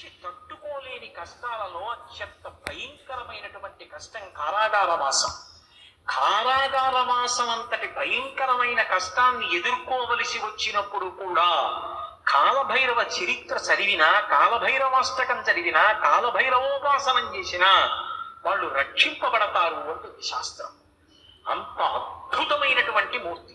మనిషి తట్టుకోలేని కష్టాలలో అత్యంత భయంకరమైనటువంటి కష్టం కారాగారవాసం కారాగారవాసం అంతటి భయంకరమైన కష్టాన్ని ఎదుర్కోవలసి వచ్చినప్పుడు కూడా కాలభైరవ చరిత్ర చదివినా కాలభైరవాష్టకం చదివినా కాలభైరవోపాసనం చేసినా వాళ్ళు రక్షింపబడతారు అంటుంది శాస్త్రం. అంత అద్భుతమైనటువంటి మూర్తి.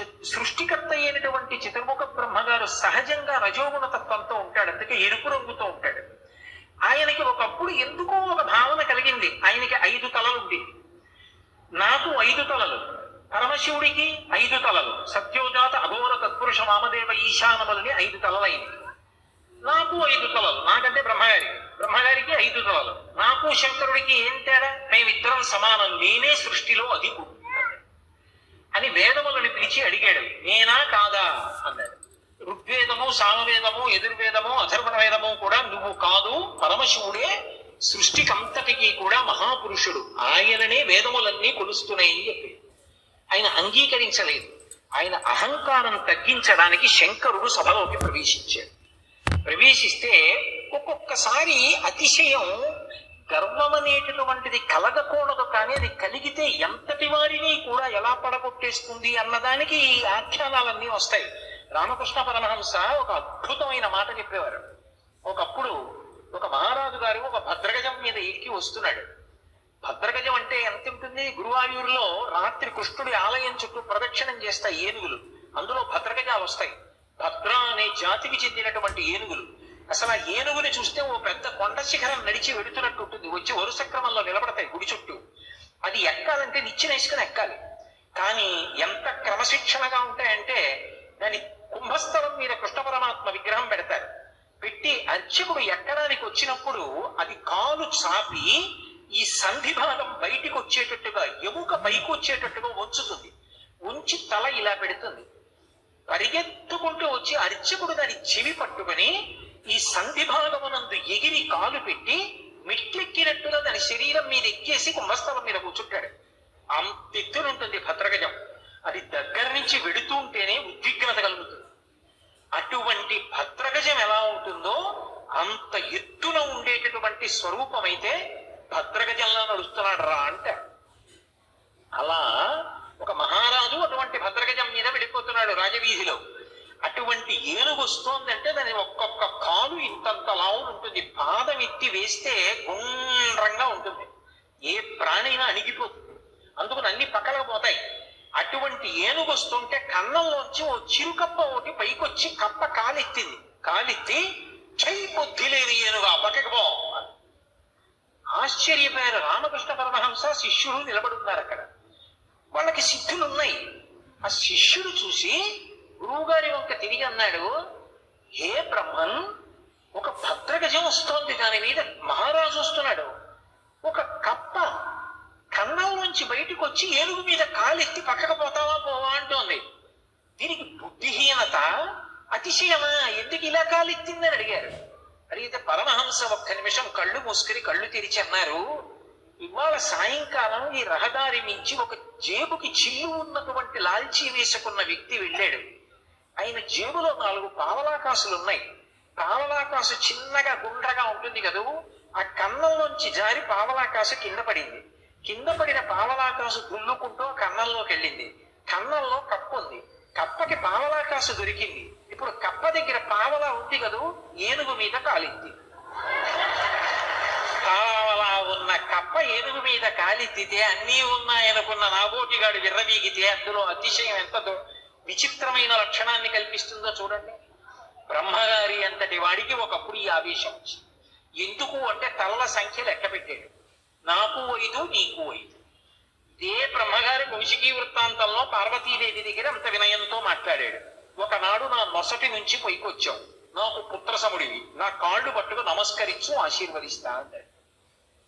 సృష్టికర్త అయినటువంటి చతుర్ముఖ బ్రహ్మగారు సహజంగా రజోగుణ తత్వంతో ఉంటాడు. అందుకే ఎరుపు రంగుతో ఉంటాడు. ఆయనకి ఒకప్పుడు ఎందుకో ఒక భావన కలిగింది. ఆయనకి ఐదు తలలుంది నాకు ఐదు తలలు పరమశివుడికి ఐదు తలలు సత్యోజాత అఘోర తత్పురుష వామదేవ ఈశానములని ఐదు తలలైంది. నాకు ఐదు తలలు నాకంటే బ్రహ్మగారి బ్రహ్మగారికి ఐదు తలలు. నాకు శంకరుడికి ఏం తేడా? మేమిద్దరం సమానం. నేనే సృష్టిలో అధికుడు అని వేదములను పిలిచి అడిగాడు. నేనా కాదా? అన్నాడు. ఋగ్వేదము సామవేదము ఎదుర్వేదము అథర్వణ వేదము కూడా నువ్వు కాదు. పరమశివుడే సృష్టికంతటికి కూడా మహాపురుషుడు. ఆయననే వేదములన్నీ కొలుస్తున్నాయని చెప్పి ఆయన అంగీకరించలేదు. ఆయన అహంకారం తగ్గించడానికి శంకరుడు సభలోకి ప్రవేశించాడు. ప్రవేశిస్తే ఒక్కొక్కసారి అతిశయం గర్వం అనేటటువంటిది కలగకూడదు కానీ అది కలిగితే ఎంతటి వారిని కూడా ఎలా పడగొట్టేస్తుంది అన్నదానికి ఈ ఆఖ్యానాలన్నీ వస్తాయి. రామకృష్ణ పరమహంస ఒక అద్భుతమైన మాట చెప్పేవారు. ఒకప్పుడు ఒక మహారాజు గారు ఒక భద్రగజం మీద ఎక్కి వస్తున్నాడు. భద్రగజం అంటే ఎంత ఉంటుంది? గురువాయూరులో రాత్రి కృష్ణుడి ఆలయం చుట్టూ ప్రదక్షిణం చేస్తాయి ఏనుగులు. అందులో భద్రగజాలు వస్తాయి. భద్ర అనే జాతికి చెందినటువంటి ఏనుగులు. అసలు ఆ ఏనుగుని చూస్తే ఓ పెద్ద కొండ శిఖరం నడిచి వెడుతున్నట్టు ఉంటుంది. వచ్చి వరుస క్రమంలో నిలబడతాయి గుడి చుట్టూ. అది ఎక్కాలంటే నిచ్చిన ఇసుకని ఎక్కాలి. కానీ ఎంత క్రమశిక్షణగా ఉంటాయంటే దాని కుంభస్థలం మీద కృష్ణ పరమాత్మ విగ్రహం పెడతారు. పెట్టి అర్చకుడు ఎక్కడానికి వచ్చినప్పుడు అది కాలు చాపి ఈ సంధి భాగం బయటికి వచ్చేటట్టుగా ఎముక పైకి వచ్చేటట్టుగా ఉంచుతుంది ఉంచి తల ఇలా పెడుతుంది. పరిగెత్తుకుంటూ వచ్చి అర్చకుడు దాని చెవి పట్టుకొని ఈ సంధి భాగమునందు ఎగిరి కాలు పెట్టి మెట్లెక్కినట్టుగా దాని శరీరం మీద ఎక్కేసి కుంభస్థలం మీద కూర్చుంటాడు. అంత ఎత్తునుంటుంది భద్రగజం. అది దగ్గర నుంచి వెడుతూ ఉంటేనే ఉద్విగ్నత కలుగుతుంది. అటువంటి భద్రగజం ఎలా ఉంటుందో అంత ఎత్తున ఉండేటటువంటి స్వరూపం అయితే భద్రగజంలో నడుస్తున్నాడు రా అంటే అలా ఒక మహారాజు అటువంటి భద్రగజం మీద వెళ్ళిపోతున్నాడు రాజవీధిలో. అటువంటి ఏనుగు వస్తోందంటే దాని ఒక్కొక్క కాలు ఇంతంత లావులు ఉంటుంది. పాదం ఎత్తి వేస్తే గుండ్రంగా ఉంటుంది. ఏ ప్రాణైనా అణిగిపోతుంది అందుకని అన్ని పక్కలకు పోతాయి. అటువంటి ఏనుగు వస్తుంటే కన్నంలోంచి ఓ చిరుకప్ప ఒకటి పైకొచ్చి కప్ప కాలెత్తింది. కాలెత్తి చై బుద్ధి లేని ఏనుగా పక్కకు పో ఆశ్చర్యపోయారు రామకృష్ణ పరమహంస శిష్యుడు నిలబడున్నారు అక్కడ. వాళ్ళకి సిద్ధులు ఉన్నాయి ఆ శిష్యుడు చూసి గురువుగారి వంక తిరిగి అన్నాడు. హే బ్రహ్మన్? ఒక భద్రగజం వస్తోంది. దాని మీద మహారాజు వస్తున్నాడు. ఒక కప్ప కన్నం నుంచి బయటకు వచ్చి ఏనుగు మీద కాలెత్తి పక్కకు పోతావా పోవా అంటోంది. దీనికి బుద్ధిహీనత అతిశయమా? ఎందుకు ఇలా కాలెత్తిందని అడిగారు. అడిగితే పరమహంస ఒక్క నిమిషం కళ్ళు మూసుకుని కళ్ళు తెరిచి అన్నారు ఇవాళ సాయంకాలం ఈ రహదారి మించి ఒక జేబుకి చిల్లు ఉన్నటువంటి లాల్చీ వేసుకున్న వ్యక్తి వెళ్ళాడు. ఆయన జేబులో నాలుగు పావలాకాసులు ఉన్నాయి. పావలాకాసు చిన్నగా గుండ్రగా ఉంటుంది కదూ ఆ కన్నంలోంచి జారి పావలాకాసు కింద పడింది. కింద పడిన పావలాకాసు గుల్లుకుంటూ కన్నంలోకి వెళ్ళింది. కన్నంలో కప్ప ఉంది. కప్పకి పావలాకాసు దొరికింది. ఇప్పుడు కప్ప దగ్గర పావలా ఉంది కదూ ఏనుగు మీద కాలింది. పావలా ఉన్న కప్ప ఏనుగు మీద కాలిత్తితే అన్నీ ఉన్నాయనుకున్న నాబోటిగాడు విర్రవీగితే అందులో అతిశయం ఎంత విచిత్రమైన లక్షణాన్ని కల్పిస్తుందో చూడండి. బ్రహ్మగారి అంతటి వాడికి ఒకప్పుడు ఈ ఆవేశం వచ్చింది. ఎందుకు అంటే తలల సంఖ్య లెక్క పెట్టాడు. నాకు ఐదు నీకు ఐదు ఇదే బ్రహ్మగారి కౌశికీ వృత్తాంతంలో పార్వతీదేవి దగ్గర అంత వినయంతో మాట్లాడాడు. ఒకనాడు నా నొసటి నుంచి పైకొచ్చావు. నాకు పుత్రసముడివి. నా కాళ్ళు పట్టుకు నమస్కరించు ఆశీర్వదిస్తా అన్నాడు.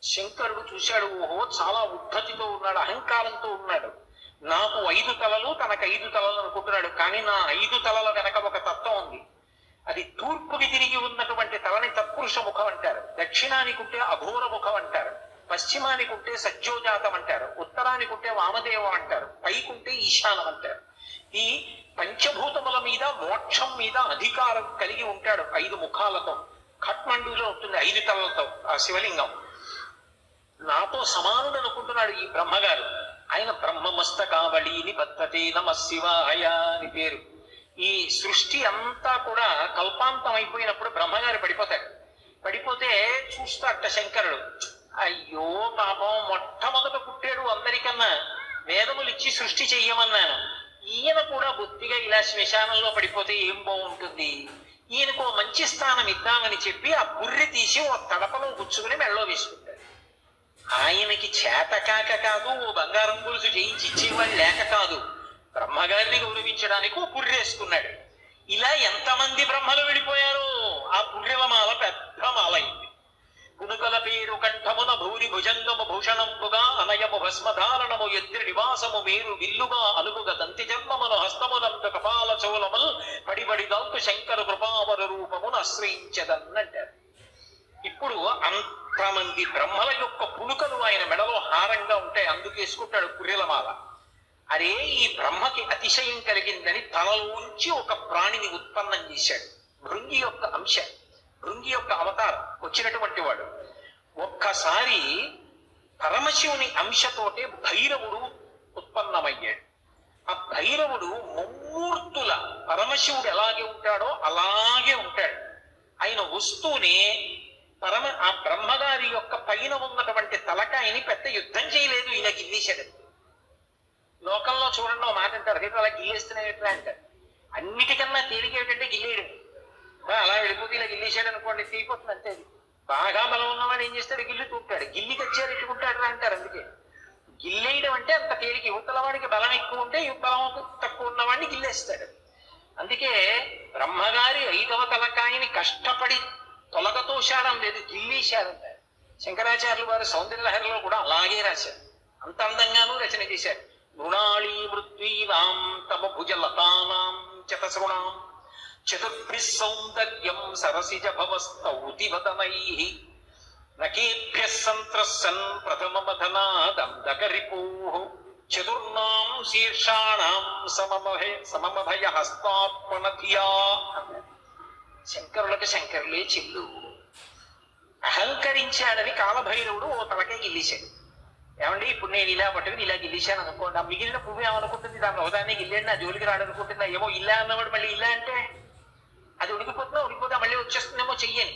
శంకరుడు చూశాడు ఓహో చాలా ఉద్ధతితో ఉన్నాడు అహంకారంతో ఉన్నాడు. నాకు ఐదు తలలు తనకు ఐదు తలలు అనుకుంటున్నాడు. కానీ నా ఐదు తలల వెనక ఒక తత్వం ఉంది. అది తూర్పుకి తిరిగి ఉన్నటువంటి తలని తత్పురుష ముఖం అంటారు. దక్షిణానికి ఉంటే అఘోర ముఖం అంటారు. పశ్చిమానికి ఉంటే సజ్జోజాతం అంటారు. ఉత్తరానికి ఉంటే వామదేవం అంటారు. పైకుంటే ఈశానం అంటారు. ఈ పంచభూతముల మీద మోక్షం మీద అధికారం కలిగి ఉంటాడు ఐదు ముఖాలతో. ఖట్మండూలో ఉంటుంది ఐదు తలలతో ఆ శివలింగం. నాతో సమానుడు అనుకుంటున్నాడు ఈ బ్రహ్మగారు. ఆయన బ్రహ్మమస్తకావళిని పద్ధతే నమ శివాయ అని పేరు. ఈ సృష్టి అంతా కూడా కల్పాంతం అయిపోయినప్పుడు బ్రహ్మగారు పడిపోతాడు పడిపోతే చూస్తాట శంకరుడు అయ్యో పాపం మొట్టమొదట పుట్టాడు అందరికన్నా వేదములు ఇచ్చి సృష్టి చెయ్యమన్నాను. ఈయన కూడా బుద్ధిగా ఇలా శ్మశానంలో పడిపోతే ఏం బాగుంటుంది? ఈయనకు మంచి స్థానం ఇద్దామని చెప్పి ఆ బుర్రి తీసి ఓ తడపలో గుచ్చుకుని మెళ్ళో వేసుకుంది. ఆయనకి చేతకాక కాదు ఓ బంగారం గొలుసు చేయించి ఇచ్చేవాళ్ళు లేక కాదు. బ్రహ్మగారిని గౌరవించడానికి ఓ పుర్రేసుకున్నాడు. ఇలా ఎంతమంది బ్రహ్మలు విడిపోయారో ఆ పుర్రెల పెద్ద మాలైంది పునుకల పేరు కంఠమున భూరి భుజంగము భూషణంబుగా అనయము భస్మధారణము ఎద్రి నివాసము మేరు విల్లుగా అలుగుగ దంతి జన్మమును హస్తమునంత కపాల చోళముల్ పడిబడి దంతు శంకర కృపావర రూపమును ఆశ్రయించదన్నంటారు ఇప్పుడు అంతమంది బ్రహ్మల యొక్క పులుకలు ఆయన మెడలో హారంగా ఉంటాయి అందుకేసుకుంటాడు పుర్రెలమాల అరే ఈ బ్రహ్మకి అతిశయం కలిగిందని తనలోంచి ఒక ప్రాణిని ఉత్పన్నం చేశాడు. భృంగి యొక్క అంశ భృంగి యొక్క అవతారం వచ్చినటువంటి వాడు. ఒక్కసారి పరమశివుని అంశతోటే భైరవుడు ఉత్పన్నమయ్యాడు. ఆ భైరవుడు ముమ్మూర్తుల పరమశివుడు ఎలాగే ఉంటాడో అలాగే ఉంటాడు. ఆయన వస్తూనే పరమ ఆ బ్రహ్మగారి యొక్క పైన ఉన్నటువంటి తలకాయని పెద్ద యుద్ధం చేయలేదు ఈయన గిల్లీశాడు లోకంలో చూడండి మాట అంటారు రేపు అలా గిల్లేస్తున్నాయి ఎట్లా? అంటారు. అన్నిటికన్నా తేలిక ఏమిటంటే గిల్లేయడం అలా వెళ్ళిపోతే ఇలా గిల్లేశాడు అనుకోండి తీరిపోతుంది అంతే బాగా బలం ఉన్నవాడు ఏం చేస్తాడు? గిల్లి తూపుతాడు గిల్లి తెచ్చారు ఎట్టుకుంటాడు రా అంటారు అందుకే. గిల్లేయడం అంటే అంత తేలిక. యువతల వాడికి బలం ఎక్కువ ఉంటే బలం తక్కువ ఉన్నవాడిని గిల్లేస్తాడు. అందుకే బ్రహ్మగారి ఐదవ తలకాయని కష్టపడి తొలగతోషాడం లేదు గిల్లేశారంట శంకరాచార్యులు వారి సౌందర్యలహరిలో కూడా అలాగే రాశారు. అంత అందంగానూ రచన చేశారు. మృణాళీ మృత్వీనాం తమ భుజలతానాం చతసృణాం. చతుర్భి సౌందర్యం సరసిజ భవస్తౌతివదనై నకేభ్య సంత్రసన్ ప్రథమమధనాదందకరిపూ చతుర్ణాం శీర్షాణాం సమమభయ సమమభయ హస్తాత్మన ధియా శంకరులకు శంకరులే చెల్లు. అహంకరించాడని కాలభైరవుడు ఓ తలకే గిల్లేశాడు. ఏమండి ఇప్పుడు నేను ఇలా పట్టుకుని ఇలా గిల్లేశాను అనుకోండి ఆ మిగిలిన పువ్వు ఏమనుకుంటుంది? దాన్ని ఒకదాన్ని గిల్లాడు నా జోలికి రాడనుకుంటుందా ఏమో ఇలా అన్నవాడు మళ్ళీ ఇలా అంటే? అది ఉడికిపోతున్నా ఉడికిపోతా మళ్ళీ వచ్చేస్తుందేమో చెయ్యని.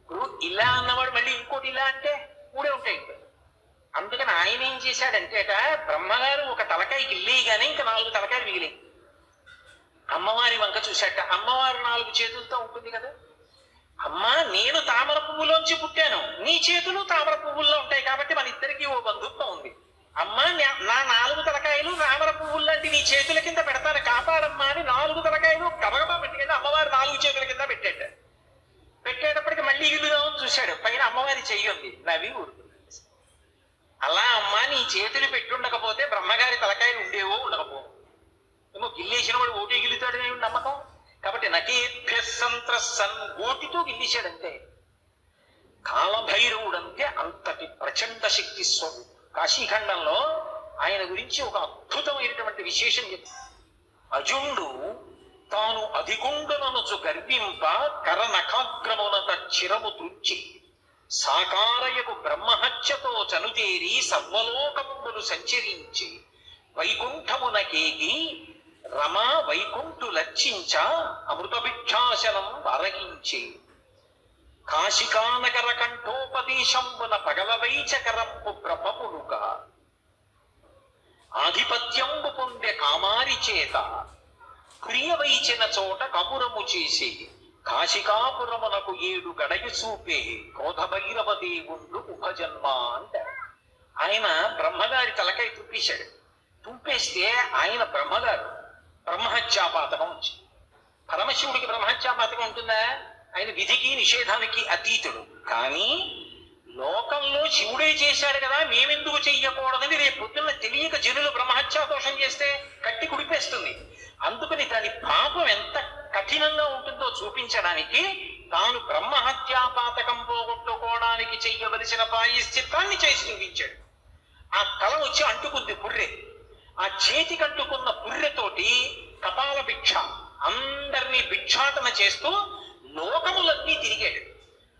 ఇప్పుడు ఇలా అన్నవాడు మళ్ళీ ఇంకోటి ఇలా అంటే? మూడే ఉంటాయి. అందుకని ఆయన ఏం చేశాడంటే బ్రహ్మగారు ఒక తలకాయ గిల్లేయగానే ఇంకా నాలుగు తలకాయలు మిగిలింది అమ్మవారి వంక చూశాట. అమ్మవారు నాలుగు చేతులతో ఉంటుంది కదా? అమ్మా నేను తామర పువ్వులోంచి పుట్టాను. నీ చేతులు తామర పువ్వుల్లో ఉంటాయి కాబట్టి మన ఇద్దరికి ఓ బంధుత్వం ఉంది. అమ్మా నా- నాలుగు తలకాయలు తామర పువ్వుల్లాంటి నీ చేతుల కింద పెడతాను. కాపాడమ్మా అని నాలుగు తలకాయలు కబగబా పెట్టుకెళ్ళి అమ్మవారి నాలుగు చేతుల కింద పెట్టాట. పెట్టేటప్పటికి మళ్ళీ ఇల్లుగా ఉంది చూశాడు. పైన అమ్మవారి చెయ్యి ఉంది. నవి ఊరుకున్నాడు. అలా అమ్మా నీ చేతులు పెట్టుండకపోతే బ్రహ్మగారి తలకాయలు ఉండేవో ఉండకపోవు. ఏమో గిల్లేసిన వాడు ఓటే గిల్లుతాడనే నమ్మకం. కాబట్టి నకేభ్య సంత్రసన్ ఓటితో గిల్లేశాడంతే కాలభైరవుడంటే అంతటి ప్రచండ శక్తి స్వరూపం. కాశీఖండంలో ఆయన గురించి ఒక అద్భుతమైనటువంటి విశేషం చెప్తారు అజుండు తాను అధికొండననుచు గర్వింప కరనఖాగ్రమునత చిరము త్రుంచి సాకారయకు బ్రహ్మహత్యతో చనుదేరి సర్వలోకములు సంచరించి వైకుంఠమునకేగి రమా వైకుంఠు లచ్చించ అమృతభిక్షాశనం వరగించి కాశికానగర కంఠోపదేశంబున పగలవైచకరంపు బ్రహ్మపునుక ఆధిపత్యంబు పొందె కామారి చేత ప్రియవైచిన చోట కపురము చేసి. కాశికాపురమునకు ఏడు గడయ చూపే క్రోధభైరవ దేవుళ్ళు ఉపజన్మ అంటారు ఆయన బ్రహ్మగారి తలకై తుంపేశాడు తుంపేస్తే ఆయన బ్రహ్మగారు. బ్రహ్మహత్యాపాతకం వచ్చింది. పరమశివుడికి బ్రహ్మహత్యాపాతకం ఉంటుందా? ఆయన విధికి నిషేధానికి అతీతుడు. కానీ లోకంలో శివుడే చేశాడు కదా మేమెందుకు చెయ్యకూడదని రేపు పొద్దున్న తెలియక జనులు బ్రహ్మహత్యాదోషం చేస్తే కట్టి కుడిపేస్తుంది. అందుకని దాని పాపం ఎంత కఠినంగా ఉంటుందో చూపించడానికి తాను బ్రహ్మహత్యాపాతకం పోగొట్టుకోవడానికి చెయ్యవలసిన ప్రాయశ్చిత్తాన్ని చేసి చూపించాడు. ఆ కళ వచ్చి అంటుకుంది పుర్రే. ఆ చేతి కట్టుకున్న పుర్రెతోటి కపాల భిక్ష. అందరినీ భిక్షాటన చేస్తూ లోకములన్నీ తిరిగాడు.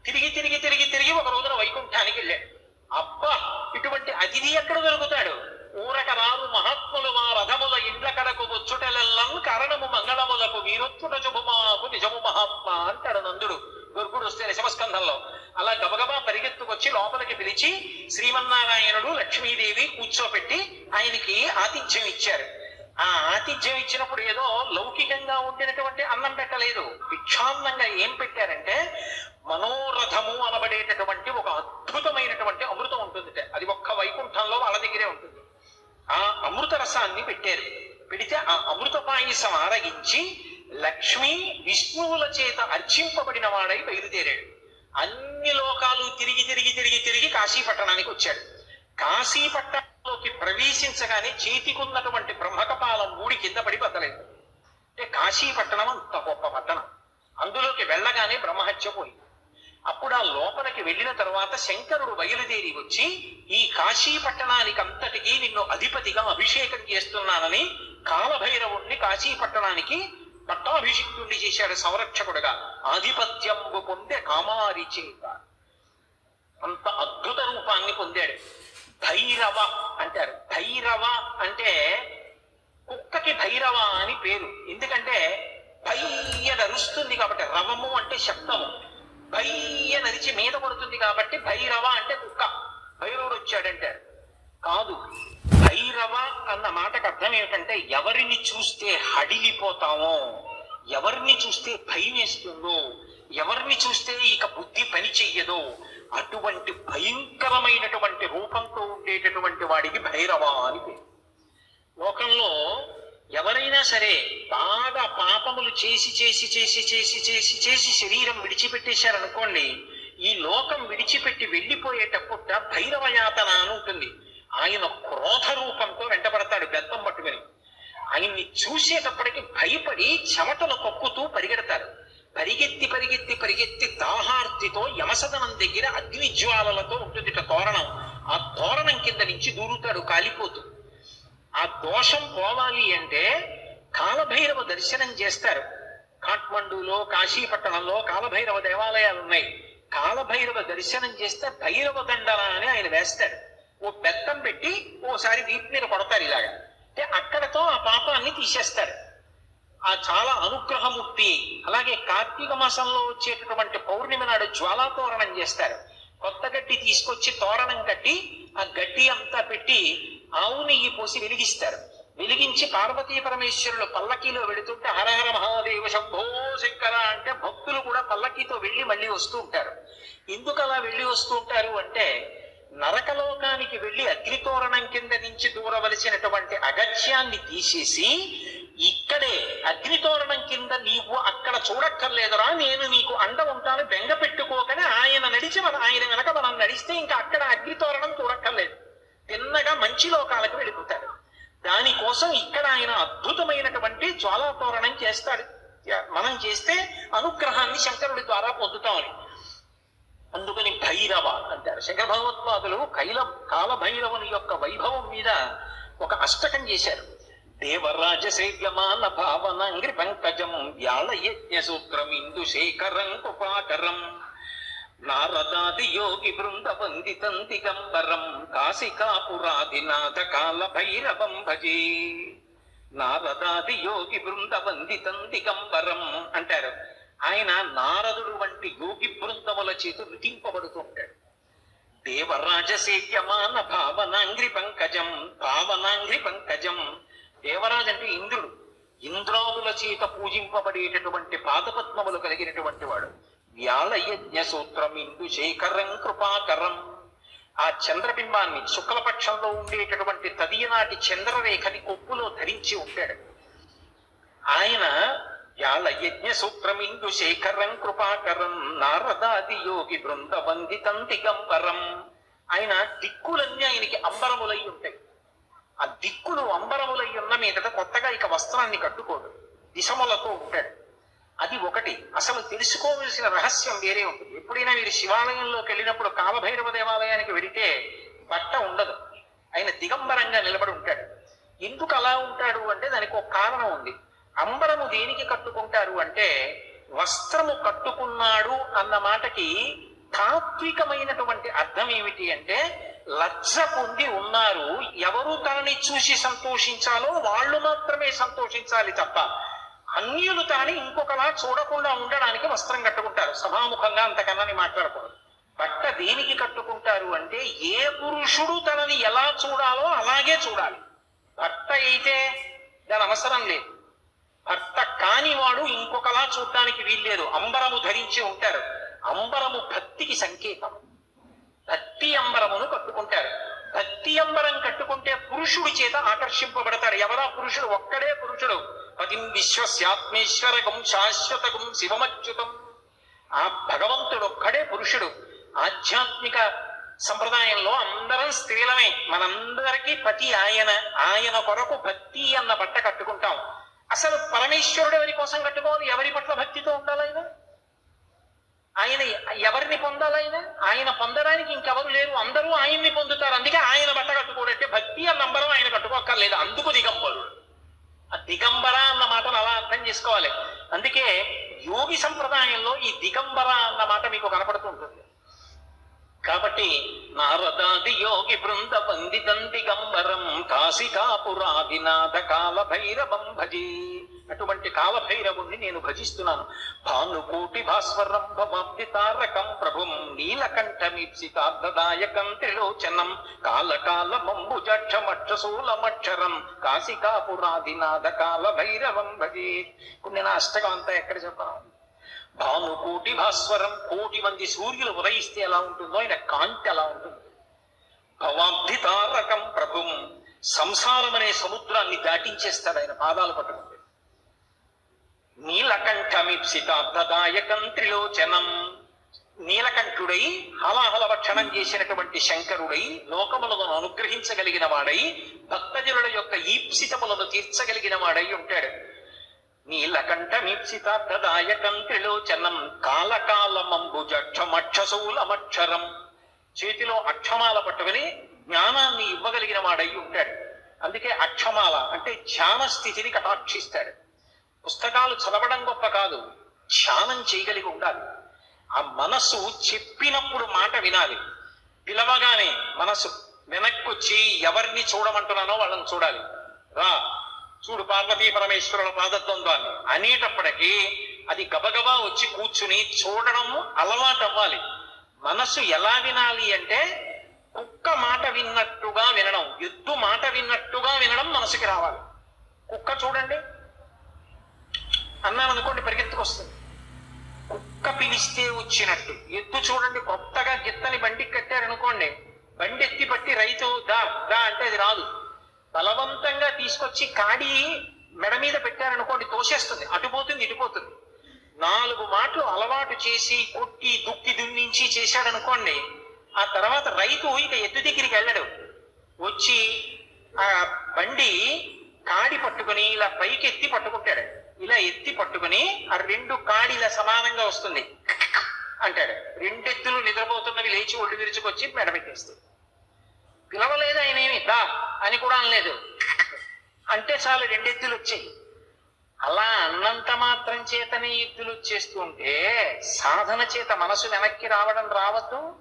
తిరిగి తిరిగి తిరిగి తిరిగి ఒక రోజున వైకుంఠానికి వెళ్ళాడు. అబ్బా ఇటువంటి అతిథి ఎక్కడ దొరుకుతాడు? ఊరక రారు మహాత్ములు మా రథముల ఇండ్ల కడకు వచ్చుటలెల్లం కారణము మంగళములకు వీరొచ్చుట శుభమాకు నిజము మహాత్మ అంటాడు నందుడు. దుర్గుడు వస్తే నిశమస్కంధంలో అలా గబగబా పరిగెత్తుకొచ్చి లోపలికి పిలిచి శ్రీమన్నారాయణుడు లక్ష్మీదేవి కూర్చోపెట్టి ఆయనకి ఆతిథ్యం ఇచ్చారు. ఆ ఆతిథ్యం ఇచ్చినప్పుడు ఏదో లౌకికంగా ఉండినటువంటి అన్నం పెట్టలేదు. భిక్షాన్నంగా ఏం పెట్టారంటే మనోరథము అనబడేటటువంటి ఒక అద్భుతమైనటువంటి అమృతం ఉంటుంది అది ఒక్క వైకుంఠంలో వాళ్ళ దగ్గరే ఉంటుంది. ఆ అమృత రసాన్ని పెట్టారు. పెడితే ఆ అమృత పాయసం ఆరగించి లక్ష్మి విష్ణువుల చేత అర్చింపబడిన వాడై బయలుదేరాడు. అన్ని లోకాలు తిరిగి తిరిగి తిరిగి తిరిగి కాశీ పట్టణానికి వచ్చాడు. కాశీ పట్టణంలోకి ప్రవేశించగానే చేతికున్నటువంటి బ్రహ్మకపాలం మూడి కింద పడి బద్దలేదు అంటే కాశీ పట్టణం అంత గొప్ప పట్టణం. అందులోకి వెళ్ళగానే బ్రహ్మహత్య పోయింది. అప్పుడు ఆ లోపలికి వెళ్ళిన తర్వాత శంకరుడు బయలుదేరి వచ్చి ఈ కాశీ పట్టణానికి అంతటికీ నిన్ను అధిపతిగా అభిషేకం చేస్తున్నానని కాలభైరవుణ్ణి కాశీ పట్టణానికి పట్టాభిషిక్తుణ్ణి చేశాడు సంరక్షకుడుగా. ఆధిపత్యంబు పొందే కామారి చేత. అంత అద్భుత రూపాన్ని పొందాడు. భైరవ అంటారు. భైరవ అంటే కుక్కకి భైరవ అని పేరు. ఎందుకంటే భయ్య నరుస్తుంది కాబట్టి రవము అంటే శబ్దము. భయ్య నరిచి మీద పడుతుంది కాబట్టి భైరవ అంటే కుక్క. భైరవుడు వచ్చాడంటారు. కాదు. భైరవ అన్న మాటకు అర్థం ఏమిటంటే ఎవరిని చూస్తే హడిలిపోతామో ఎవరిని చూస్తే భయం వేస్తుందో ఎవరిని చూస్తే ఇక బుద్ధి పని చెయ్యదో అటువంటి భయంకరమైనటువంటి రూపంతో ఉండేటటువంటి వాడికి భైరవ అని పేరు. లోకంలో ఎవరైనా సరే బాగా పాపములు చేసి చేసి చేసి చేసి చేసి చేసి శరీరం విడిచిపెట్టేశారనుకోండి ఈ లోకం విడిచిపెట్టి వెళ్ళిపోయేటప్పుడు భైరవయాతన అని ఉంటుంది. ఆయన క్రోధ రూపంతో వెంటబడతాడు బెత్తం పట్టుకుని. ఆయన్ని చూసేటప్పటికి భయపడి చెమటలు కక్కుతూ పరిగెడతారు. పరిగెత్తి పరిగెత్తి పరిగెత్తి దాహార్తితో యమసదనం దగ్గర అగ్ని జ్వాలలతో ఉంటుంది తోరణం. ఆ తోరణం కింద నుంచి దూరుతాడు కాలిపోతూ. ఆ దోషం పోవాలి అంటే కాలభైరవ దర్శనం చేస్తారు. కాఠ్మండూలో కాశీపట్టణంలో కాలభైరవ దేవాలయాలు ఉన్నాయి కాలభైరవ దర్శనం చేస్తే భైరవ దండన అని ఆయన వేస్తాడు ఓ బెత్తం పెట్టి ఓసారి వీపు మీద కొడతారు ఇలాగా. అంటే అక్కడతో ఆ పాపాన్ని తీసేస్తారు. ఆ చాలా అనుగ్రహమూర్తి అలాగే కార్తీక మాసంలో వచ్చేటటువంటి పౌర్ణమి నాడు జ్వాలా తోరణం చేస్తారు. కొత్త గడ్డి తీసుకొచ్చి తోరణం కట్టి ఆ గడ్డి అంతా పెట్టి ఆవు నెయ్యి పోసి వెలిగిస్తారు. వెలిగించి పార్వతీ పరమేశ్వరులు పల్లకీలో వెళుతుంటే హరహర మహాదేవ శంభో శంకర అంటే భక్తులు కూడా పల్లకీతో వెళ్ళి మళ్ళీ వస్తూ ఉంటారు. ఎందుకు అలా వెళ్ళి వస్తూ ఉంటారు అంటే నరకలోకానికి వెళ్ళి అగ్నితోరణం కింద నుంచి దూరవలసినటువంటి అగత్యాన్ని తీసేసి ఇక్కడే అగ్నితోరణం కింద నీవు అక్కడ చూడక్కర్లేదురా నేను నీకు అండ ఉంటాను బెంగ పెట్టుకోకనే ఆయన నడిచి మన ఆయన వెనక మనం నడిస్తే ఇంకా అక్కడ అగ్నితోరణం చూడక్కర్లేదు. తిన్నగా మంచి లోకాలకు వెళ్ళిపోతాడు. దానికోసం ఇక్కడ ఆయన అద్భుతమైనటువంటి జ్వాలాతోరణం చేస్తాడు. మనం చేస్తే అనుగ్రహాన్ని శంకరుడి ద్వారా పొందుతామని. అందుకని భైరవ అంటారు. శంకర భగవత్పాదులు కైల కాలభైరవుని యొక్క వైభవం మీద ఒక అష్టకం చేశారు. దేవరాజ సేవ్యమాన భావనంగ్రి పంకజం వ్యాళ యజ్ఞ సూత్రం ఇందు శేఖరం కృపాకరం. నారదాది యోగి బృంద వందితం దిగంబరం కాశికాపురాధినాథ కాల భైరవం భజే. నారదాది యోగి బృంద వందితం దిగంబరం అంటారు. ఆయన నారదుడు వంటి యోగి బృందముల చేత రుతింపబడుతూ ఉంటాడు. దేవరాజ భావనాంగ్రి పంకజం భావనాంగ్రి పంకజం. దేవరాజు అంటే ఇంద్రుడు. ఇంద్రాదుల చేత పూజింపబడేటటువంటి పాదపద్మములు కలిగినటువంటి వాడు. వ్యాళయజ్ఞ సూత్రం ఇందు శేఖరం కృపాకరం. ఆ చంద్రబింబాన్ని శుక్లపక్షంలో ఉండేటటువంటి తదియనాటి చంద్రరేఖని కొప్పులో ధరించి ఉంటాడు. ఆయన యాళ యజ్ఞ సూత్రమిందు శేఖరం కృపాకరం నారదాది యోగి బృంద వందితం దిగంబరం ఆయన దిక్కులన్నీ ఆయనకి అంబరములై ఉంటాయి. ఆ దిక్కులు అంబరములై ఉన్న మీదట కొత్తగా ఇక వస్త్రాన్ని కట్టుకోడు. దిశములతో ఉంటాడు. అది ఒకటి. అసలు తెలుసుకోవలసిన రహస్యం వేరే ఉంటుంది. ఎప్పుడైనా మీరు శివాలయంలోకి వెళ్ళినప్పుడు కాలభైరవ దేవాలయానికి వెళితే బట్ట ఉండదు. ఆయన దిగంబరంగా నిలబడి ఉంటాడు. ఎందుకు అలా ఉంటాడు అంటే దానికి ఒక కారణం ఉంది. అంబరము దేనికి కట్టుకుంటారు అంటే వస్త్రము కట్టుకున్నాడు అన్న మాటకి తాత్వికమైనటువంటి అర్థం ఏమిటి అంటే లజ్జ పొంది ఉన్నారు. ఎవరు తనని చూసి సంతోషించాలో వాళ్ళు మాత్రమే సంతోషించాలి తప్ప అన్యులు తనని ఇంకొకలా చూడకుండా ఉండడానికి వస్త్రం కట్టుకుంటారు. సభాముఖంగా అంతకన్నా మాట్లాడకూడదు. బట్ట దేనికి కట్టుకుంటారు అంటే ఏ పురుషుడు తనని ఎలా చూడాలో అలాగే చూడాలి. భర్త అయితే దాని అవసరం లేదు. భర్త కానివాడు ఇంకొకలా చూడడానికి వీల్లేదు. అంబరము ధరించి ఉంటారు. అంబరము భక్తికి సంకేతం. భక్తి అంబరమును కట్టుకుంటారు. భక్తి అంబరం కట్టుకుంటే పురుషుడి చేత ఆకర్షింపబడతాడు ఎవరా పురుషుడు? ఒక్కడే పురుషుడు. పతిం విశ్వస్యాత్మేశ్వరకం శాశ్వతకం శివమచ్యుతం. ఆ భగవంతుడు ఒక్కడే పురుషుడు. ఆధ్యాత్మిక సంప్రదాయంలో అందరం స్త్రీలమే. మనందరికీ పతి ఆయన. ఆయన కొరకు భక్తి అన్న బట్ట కట్టుకుంటాం. అసలు పరమేశ్వరుడు ఎవరి కోసం కట్టుకోవాలి ఎవరి పట్ల భక్తితో ఉండాలైనా ఆయన ఎవరిని పొందాలైనా ఆయన ఆయన పొందడానికి ఇంకెవరు లేరు. అందరూ ఆయన్ని పొందుతారు. అందుకే ఆయన బట్ట కట్టుకోడంటే భక్తి అన్న నంబరం ఆయన కట్టుకోక్కర్లేదు. అందుకు దిగంబరుడు. ఆ దిగంబర అన్న మాటను అలా అర్థం చేసుకోవాలి. అందుకే యోగి సంప్రదాయంలో ఈ దిగంబర అన్న మాట మీకు కనపడుతుంటుంది కాబట్టి నారదాది యోగి బృంద వందితం గంబరం కాశికాపురాదినాథ కాల భైరవం భజీ. అటువంటి కాలభైరవుణ్ణి నేను భజిస్తున్నాను. భానుకోటి భాస్వరం భవాబ్ది తారకం ప్రభుం నీలకంఠమీప్సితార్థదాయకం త్రిలోచనం కాలకాల మంబుజక్షమక్షశూలమక్షరం కాశికాపురాదినాథ కాల భైరవం భజే. ఇప్పుడు నేను అష్టకం అంతా ఎక్కడ చెప్పాను భానుకోటి భాస్వరం కోటి మంది సూర్యులు ఉదయిస్తే ఎలా ఉంటుందో ఆయన కాంతి ఎలా ఉంటుంది. భవాబ్ధి తారకం ప్రభుం. సంసారం అనే సముద్రాన్ని దాటించేస్తాడు ఆయన పాదాలు పట్టుకుంటే. నీలకంఠమిప్సితార్థదాయకం త్రిలోచనం. నీలకంఠుడై హలాహల భక్షణం చేసినటువంటి శంకరుడై లోకములను అనుగ్రహించగలిగిన వాడై భక్తజనుల యొక్క ఈప్సితములను తీర్చగలిగిన వాడై ఉంటాడు. నీలకంఠమీప్సితార్థదాయకం త్రిలోచనం కాలకాలమంబుజక్షమక్షశూలమక్షరం చేతిలో అక్షమాల పట్టుకుని జ్ఞానాన్ని ఇవ్వగలిగిన వాడై ఉంటాడు. అందుకే అక్షమాల అంటే ధ్యాన స్థితిని కటాక్షిస్తాడు. పుస్తకాలు చదవడం గొప్ప కాదు ధ్యానం చేయగలిగి ఉండాలి. ఆ మనస్సు చెప్పినప్పుడు మాట వినాలి. పిలవగానే మనసు వెనక్కొచ్చి ఎవరిని చూడమంటున్నానో వాళ్ళని చూడాలి. రా చూడు పార్వతీ పరమేశ్వరుల పాదద్వంద్వాన్ని అనేటప్పటికీ అది గబగబా వచ్చి కూర్చుని చూడడం అలవాటు అవ్వాలి మనసు ఎలా వినాలి అంటే కుక్క మాట విన్నట్టుగా వినడం ఎద్దు మాట విన్నట్టుగా వినడం మనసుకి రావాలి. కుక్క చూడండి. అన్నాను అనుకోండి పరిగెత్తుకొస్తుంది. కుక్క పిలిస్తే వచ్చినట్టు. ఎద్దు చూడండి కొత్తగా గిత్తని బండి కట్టారనుకోండి. బండి ఎత్తి పట్టి రైతు దా దా అంటే అది రాదు. బలవంతంగా తీసుకొచ్చి కాడి మెడ మీద పెట్టారనుకోండి తోసేస్తుంది. అటుపోతుంది ఇటుపోతుంది నాలుగు మాటలు అలవాటు చేసి కొట్టి దుక్కి దున్నించి చేశాడనుకోండి ఆ తర్వాత రైతు ఇక ఎద్దు దగ్గరికి వెళ్ళడు. వచ్చి ఆ బండి కాడి పట్టుకుని ఇలా పైకి ఎత్తి పట్టుకుంటాడు. ఇలా ఎత్తి పట్టుకుని ఆ రెండు కాడి ఇలా సమానంగా వస్తుంది. అంటాడు. రెండెత్తులు నిద్రపోతున్నవి లేచి ఒళ్ళు విరుచుకొచ్చి మెడ పెట్టేస్తుంది. పిలవలేదు ఆయన ఏమి దా అని కూడా అనలేదు. అంటే చాలు రెండెత్తులు వచ్చాయి అలా అన్నంత మాత్రం చేతనే ఎత్తులు వచ్చేస్తూ ఉంటే సాధన చేత మనసు వెనక్కి రావడం రావద్దు?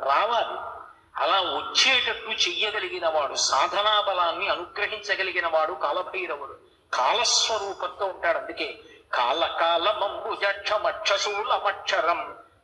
రావాలి. అలా వచ్చేటట్టు చెయ్యగలిగిన వాడు సాధనా బలాన్ని అనుగ్రహించగలిగిన వాడు కాలభైరవుడు కాలస్వరూపంతో ఉంటాడు అందుకే. కాల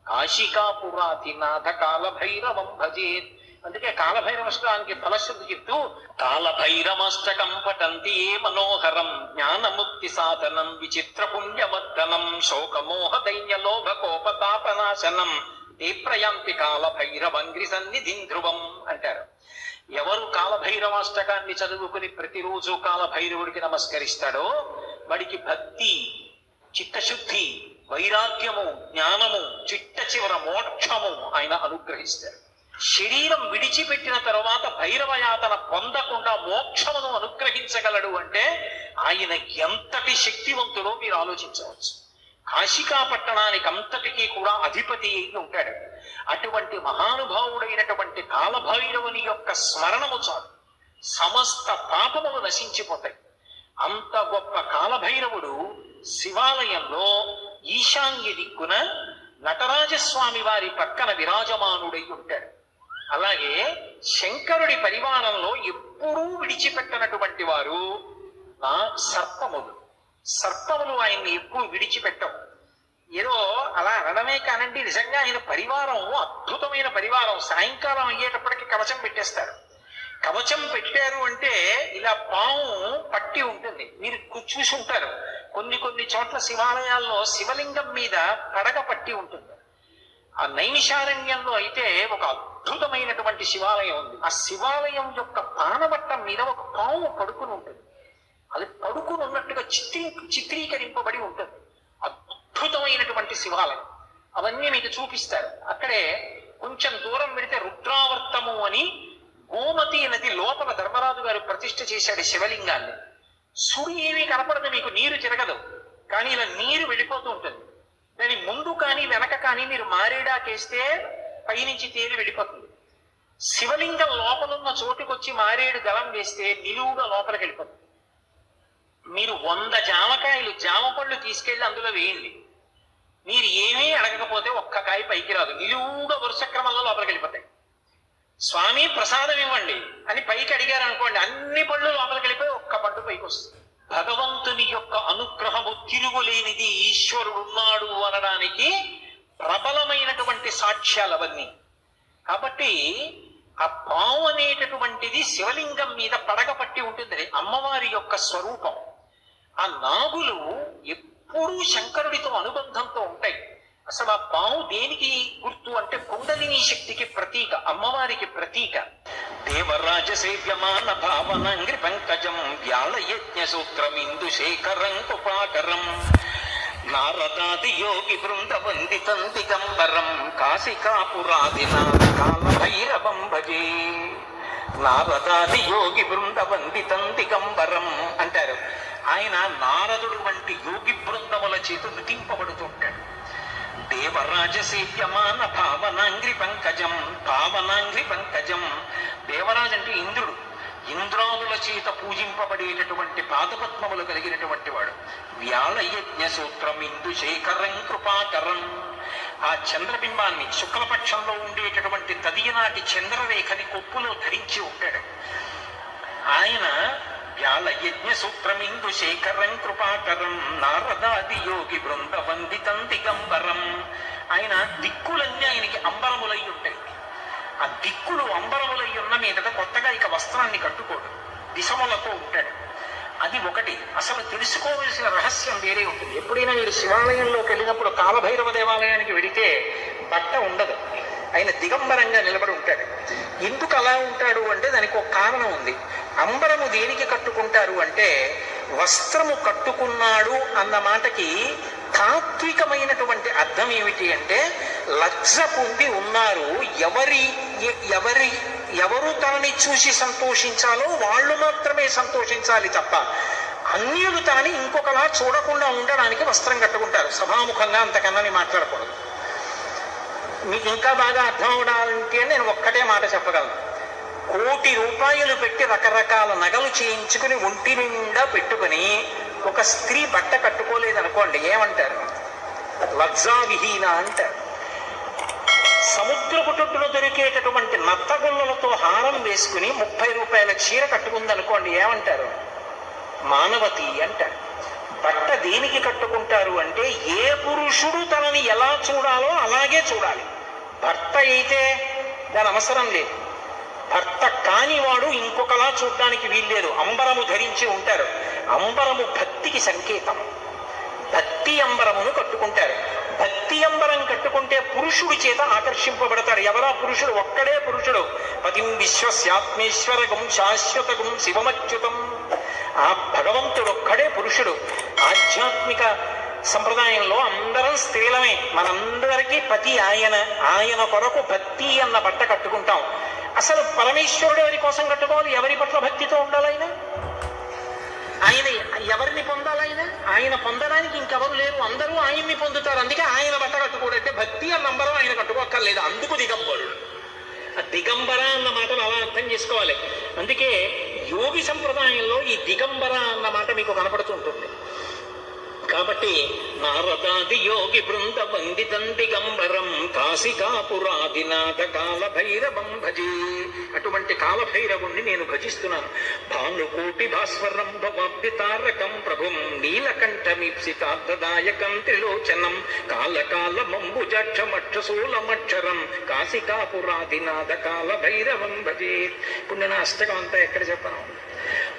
కాశికాపురాతినాథ కాలభైరవం భజేత్. అందుకే కాలభైరవష్టానికి ఫలశుద్ధి చెప్తూ కాలభైరమష్టకం పటంతి ఏ మనోహరం జ్ఞానముక్తి సాధనం విచిత్ర పుణ్యవర్ధనం శోకమోహ దైన్య లోభ కోపతాపనాశనం తీప్రయాంతి కాలభైరవంగ్రి సన్నిధిం ధ్రువం అంటారు. ఎవరు కాలభైరవాష్టకాన్ని చదువుకుని ప్రతిరోజు కాలభైరవుడికి నమస్కరిస్తాడో వాడికి భక్తి చిత్తశుద్ధి వైరాగ్యము జ్ఞానము చిట్ట చివర మోక్షము ఆయన అనుగ్రహిస్తారు. శరీరం విడిచిపెట్టిన తరువాత భైరవయాతన పొందకుండా మోక్షమును అనుగ్రహించగలడు అంటే ఆయన ఎంతటి శక్తివంతుడో మీరు ఆలోచించవచ్చు. కాశికా పట్టణానికి అంతటికీ కూడా అధిపతి అయి ఉంటాడు. అటువంటి మహానుభావుడైనటువంటి కాలభైరవుని యొక్క స్మరణము చాలు. సమస్త పాపములు నశించిపోతాయి. అంత గొప్ప కాలభైరవుడు శివాలయంలో ఈశాన్య దిక్కున నటరాజస్వామి వారి పక్కన విరాజమానుడై ఉంటాడు. అలాగే శంకరుడి పరివారంలో ఎప్పుడూ విడిచిపెట్టనటువంటి వారు నా సర్పములు. సర్పములు ఆయన్ని ఎప్పుడు విడిచిపెట్టవు. ఏదో అలా అనడమే కానండి నిజంగా ఆయన పరివారం అద్భుతమైన పరివారం. సాయంకాలం అయ్యేటప్పటికి కవచం పెట్టేస్తారు. కవచం పెట్టారు అంటే ఇలా పాము పట్టి ఉంటుంది. మీరు కు- చూసి ఉంటారు కొన్ని కొన్ని చోట్ల శివాలయాల్లో శివలింగం మీద పడగ పట్టి ఉంటుంది. ఆ నైమిషారణ్యంలో అయితే ఒక అద్భుతమైనటువంటి శివాలయం ఉంది. ఆ శివాలయం యొక్క పానవట్టం మీద ఒక పాము పడుకుని ఉంటుంది. అది పడుకుని ఉన్నట్టుగా చిత్రీ చిత్రీకరింపబడి ఉంటుంది. అద్భుతమైనటువంటి శివాలయం. అవన్నీ మీకు చూపిస్తారు అక్కడే కొంచెం దూరం పెడితే రుద్రావర్తము అని గోమతి నది లోపల ధర్మరాజు గారు ప్రతిష్ఠ చేశాడు శివలింగాన్ని. సుడి ఏమీ కనపడదు మీకు నీరు తిరగదు. కానీ ఇలా నీరు వెళ్ళిపోతూ ఉంటుంది. దాని ముందు కానీ వెనక కానీ మీరు మారేడాకేస్తే పైనుంచి తేలి వెళ్ళిపోతుంది. శివలింగం లోపలున్న చోటుకొచ్చి మారేడు దళం వేస్తే నిలువుగా లోపలికి వెళ్ళిపోతుంది. మీరు వంద జామకాయలు జామ పళ్ళు తీసుకెళ్ళి అందులో వేయండి. మీరు ఏమీ అడగకపోతే ఒక్క కాయ పైకి రాదు. నిలువుగా వరుస క్రమంలో లోపలికి వెళ్ళిపోతాయి. స్వామి ప్రసాదం ఇవ్వండి అని పైకి అడిగారు అనుకోండి అన్ని పళ్ళు లోపలికి వెళ్ళిపోయి ఒక్క పండు పైకి వస్తుంది. భగవంతుని యొక్క అనుగ్రహము తిరుగులేనిది ఈశ్వరుడున్నాడు అనడానికి ప్రబలమైనటువంటి సాక్ష్యాలు అవన్నీ. కాబట్టి ఆ పాము అనేటటువంటిది శివలింగం మీద పడగ పట్టి ఉంటుంది. అమ్మవారి యొక్క స్వరూపం. ఆ నాగులు ఎప్పుడూ శంకరుడితో అనుబంధంతో ఉంటాయి. అసలు ఆ పాము దేనికి గుర్తు అంటే కుండలిని శక్తికి ప్రతీక అమ్మవారికి ప్రతీక. దేవరాజసేవ్యమాన భావనంగ్రి పంకజం వ్యాళయజ్ఞ కుపాకరం నారదాది యోగి బృంద వందితం దిగంబరం కాశికాపురాదినాథ భజే నారదాది యోగి బృంద వందితం దిగంబరం అంటారు. ఆయన నారదుడు వంటి యోగి బృందముల చేత నృతింపబడుతుంటాడు దేవరాజసేవ్యమాన భావనాంగ్రి పంకజం భావనాంగ్రి పంకజం. దేవరాజు అంటే ఇంద్రుడు. ఇంద్రాదుల చేత పూజింపబడేటటువంటి పాదపద్మములు కలిగినటువంటి వాడు. వ్యాళయజ్ఞ సూత్రం ఇందు శేఖరం కృపాకరం. ఆ చంద్రబింబాన్ని శుక్లపక్షంలో ఉండేటటువంటి తదియనాటి చంద్రరేఖని కొప్పులో ధరించి ఉంటాడు. ఆయన వ్యాళయజ్ఞ సూత్రమిందు శేఖరం కృపాకరం. నారదాది యోగి బృంద వందితం దిగంబరం ఆయన దిక్కులన్నీ ఆయనకి అంబరములై ఉంటాయి. ఆ దిక్కులు అంబరములై ఉన్న మీదట కొత్తగా ఇక వస్త్రాన్ని కట్టుకోడు. దిశములతో ఉంటాడు. అది ఒకటి. అసలు తెలుసుకోవలసిన రహస్యం వేరే ఉంటుంది. ఎప్పుడైనా మీరు శివాలయంలోకి వెళ్ళినప్పుడు కాలభైరవ దేవాలయానికి వెడితే బట్ట ఉండదు. ఆయన దిగంబరంగా నిలబడి ఉంటాడు. ఎందుకు అలా ఉంటాడు అంటే దానికి ఒక కారణం ఉంది. అంబరము దేనికి కట్టుకుంటారు అంటే వస్త్రము కట్టుకున్నాడు అన్న మాటకి తాత్వికమైనటువంటి అర్థం ఏమిటి అంటే లజ్జ పొంది ఉన్నారు. ఎవరి ఎవరి ఎవరు తనని చూసి సంతోషించాలో వాళ్ళు మాత్రమే సంతోషించాలి తప్ప అన్యులు తాని ఇంకొకలా చూడకుండా ఉండడానికి వస్త్రం కట్టుకుంటారు. సభాముఖంగా అంతకన్నా మాట్లాడకూడదు. మీకు ఇంకా బాగా అర్థం అవడానికి నేను ఒక్కటే మాట చెప్పగలను. కోటి రూపాయలు పెట్టి రకరకాల నగలు చేయించుకుని ఒంటి నిండా పెట్టుకుని ఒక స్త్రీ బట్ట కట్టుకోలేదనుకోండి ఏమంటారు? లజ్జావిహీన అంటారు. సముద్రపు టుట్టులో దొరికేటటువంటి నత్తగుల్లలతో హారం వేసుకుని ముప్పై రూపాయల చీర కట్టుకుందనుకోండి ఏమంటారు? మానవతి అంటారు. బట్ట దేనికి కట్టుకుంటారు అంటే ఏ పురుషుడు తనని ఎలా చూడాలో అలాగే చూడాలి. భర్త అయితే దాని అవసరం లేదు. భర్త కానివాడు ఇంకొకలా చూడడానికి వీల్లేదు. అంబరము ధరించి ఉంటారు. అంబరము భక్తికి సంకేతం. భక్తి అంబరమును కట్టుకుంటారు. భక్తి అంబరం కట్టుకుంటే పురుషుడి చేత ఆకర్షింపబడతాడు ఎవరా పురుషుడు? ఒక్కడే పురుషుడు. పతిం విశ్వస్యాత్మేశ్వరగం శాశ్వతగం శివమచ్యుతం. ఆ భగవంతుడు ఒక్కడే పురుషుడు. ఆధ్యాత్మిక సంప్రదాయంలో అందరం స్త్రీలమే. మనందరికీ పతి ఆయన. ఆయన కొరకు భక్తి అన్న బట్ట కట్టుకుంటాం. అసలు పరమేశ్వరుడు ఎవరి కోసం కట్టుకోవాలి? ఎవరి పట్ల భక్తితో ఉండాలి ఆయన? ఆయన ఎవరిని పొందాలి ఆయన? ఆయన పొందడానికి ఇంకెవరు లేరు. అందరూ ఆయన్ని పొందుతారు. అందుకే ఆయన బట్ట కట్టుకోడంటే భక్తి అన్న నంబరం ఆయన కట్టుకోక్కర్లేదు. అందుకు దిగంబరుడు. ఆ దిగంబర అన్న మాటను అలా అర్థం చేసుకోవాలి. అందుకే యోగి సంప్రదాయంలో ఈ దిగంబర అన్న మాట మీకు కనపడుతుంటుంది కాబట్టి నారదాది యోగి బృంద వందితం దిగంబరం కాశికాపురాదినాథ నాటకాల భైరవం భజే. అటువంటి కాలభైరవుణ్ణి నేను భజిస్తున్నాను. భానుకోటి భాస్వరం భవాబ్ది తారకం ప్రభుం నీలకంఠమీప్సితార్థదాయకం త్రిలోచనం కాలకాల మంబుజక్షమక్షశూలమక్షరం కాశికాపురాదినాథ కాల భైరవం భజే. ఇప్పుడు నేను అష్టకం అంతా ఎక్కడ చెప్పను?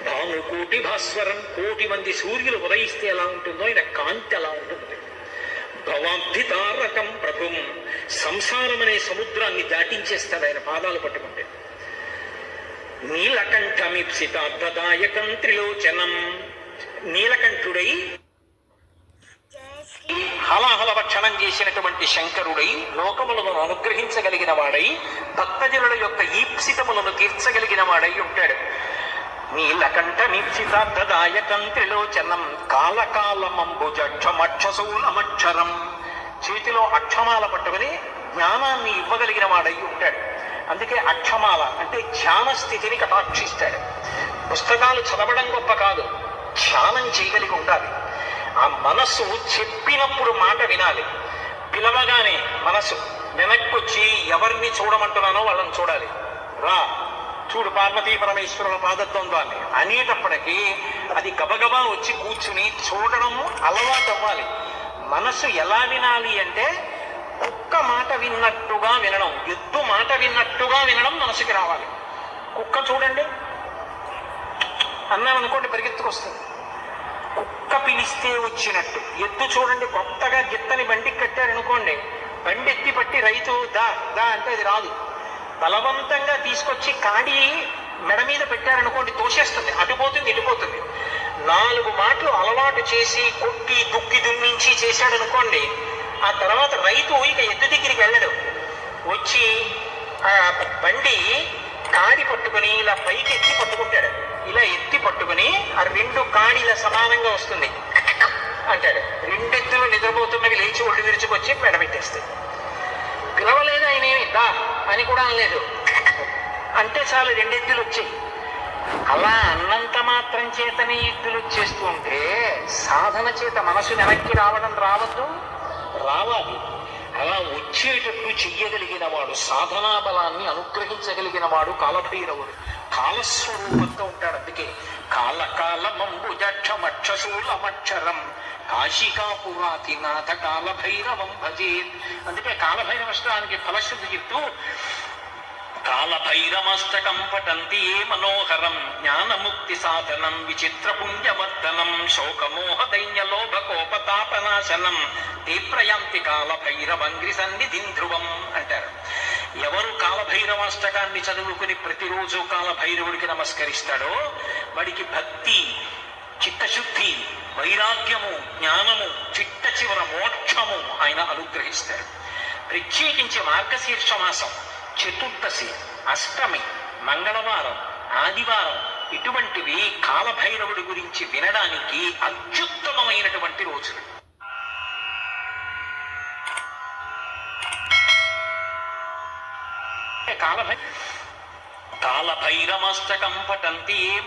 భానుకోటి భాస్వరం కోటి మంది సూర్యులు ఉదయిస్తే ఎలా ఉంటుందో ఆయన కాంతి అలా ఉంటుంది. భవాబ్ది తారకం ప్రభుం సంసారం అనే సముద్రాన్ని దాటించేస్తాడు ఆయన పాదాలు పట్టుకుంటే. నీలకంఠమిప్సితార్థదాయకం త్రిలోచనం. నీలకంఠుడై హలాహల భక్షణం చేసినటువంటి శంకరుడై లోకములను అనుగ్రహించగలిగిన వాడై భక్తజనుల యొక్క ఈప్సితములను తీర్చగలిగిన వాడై ఉంటాడు. నీలకంఠ నిప్సితార్థదాయకం త్రిలోచనం కాలకాలమంబుజక్షమక్షసూలమక్షరం. చేతిలో అక్షమాల పట్టుకుని జ్ఞానాన్ని ఇవ్వగలిగిన వాడై ఉంటాడు. అందుకే అక్షమాల అంటే ధ్యాన స్థితిని కటాక్షిస్తాడు. పుస్తకాలు చదవడం గొప్ప కాదు ధ్యానం చేయగలిగి ఉండాలి. ఆ మనస్సు చెప్పినప్పుడు మాట వినాలి. పిలవగానే మనసు వెనక్కొచ్చి ఎవరిని చూడమంటున్నానో వాళ్ళని చూడాలి. రా చూడు పార్వతీ పరమేశ్వరుల పాదద్వంద్వాన్ని. అనేటప్పటికీ అది గబగబా వచ్చి కూర్చుని చూడడం అలవాటు అవ్వాలి. మనసు ఎలా వినాలి అంటే కుక్క మాట విన్నట్టుగా వినడం ఎద్దు మాట విన్నట్టుగా వినడం మనసుకి రావాలి. కుక్క చూడండి. అన్నామనుకోండి పరిగెత్తుకొస్తుంది. కుక్క పిలిస్తే వచ్చినట్టు. ఎద్దు చూడండి కొత్తగా గిత్తని బండి కట్టారనుకోండి. బండి ఎత్తి పట్టి రైతు దా దా అంటే అది రాదు. బలవంతంగా తీసుకొచ్చి కాడి మెడ మీద పెట్టారనుకోండి తోసేస్తుంది. అటుపోతుంది ఇటుపోతుంది నాలుగు మాటలు అలవాటు చేసి కొట్టి దుక్కి దున్నించి చేశాడనుకోండి ఆ తర్వాత రైతు ఇక ఎద్దు దగ్గరికి వెళ్ళడు. వచ్చి ఆ బండి కాడి పట్టుకుని ఇలా పైకి ఎత్తి పట్టుకుంటాడు. ఇలా ఎత్తి పట్టుకుని ఆ రెండు కాడిల సమానంగా వస్తుంది అంటాడు. రెండెత్తులు నిద్రపోతున్నవి లేచి ఒళ్ళు విరుచుకొచ్చి మెడబెట్టేస్తాయి పిలవలేదు ఆయన ఏమి? దా. అని కూడా అనలేదు. అంటే చాలు రెండెద్దులు వచ్చాయి. అలా అన్నంత మాత్రం చేతనే ఎద్దులు వచ్చేస్తూ ఉంటే సాధన చేత మనసు వెనక్కి రావడం రావద్దు? రావాలి. అలా వచ్చేటట్టు చెయ్యగలిగిన వాడు సాధనా బలాన్ని అనుగ్రహించగలిగిన వాడు కాలభైరవుడు. కాలస్వరూపంతో ఉంటాడు అందుకే. కాలకాలమంబుజక్షమక్షశూలమక్షరం కాశికాపురాతినాథ కాలభైరవం భజేత్ అందుకే కాలభైరవష్టానికి ఫలశుద్ధి చెప్తూ కాలభైరమస్తకం పటంతి ఏ మనోహరం జ్ఞానముక్తి సాధనం విచిత్ర పుణ్యవర్ధనం శోకమోహ దైన్యలోభ కోపతాపనాశనం te కాలభైరవంగ్రి సన్నిధిం ధ్రువం అంటారు. ఎవరు కాలభైరవాష్టకాన్ని చదువుకుని ప్రతిరోజు కాలభైరవుడికి నమస్కరిస్తాడో వాడికి భక్తి చిత్తశుద్ధి వైరాగ్యము జ్ఞానము చిట్ట చివర మోక్షము ఆయన అనుగ్రహిస్తారు. ప్రత్యేకించి మార్గశీర్ష మాసం చతుర్దశి అష్టమి మంగళవారం ఆదివారం ఇటువంటివి కాలభైరవుడి గురించి వినడానికి అత్యుత్తమమైనటువంటి రోజులు. కాలభై కాలభైరమస్తకం పటంతి ఏ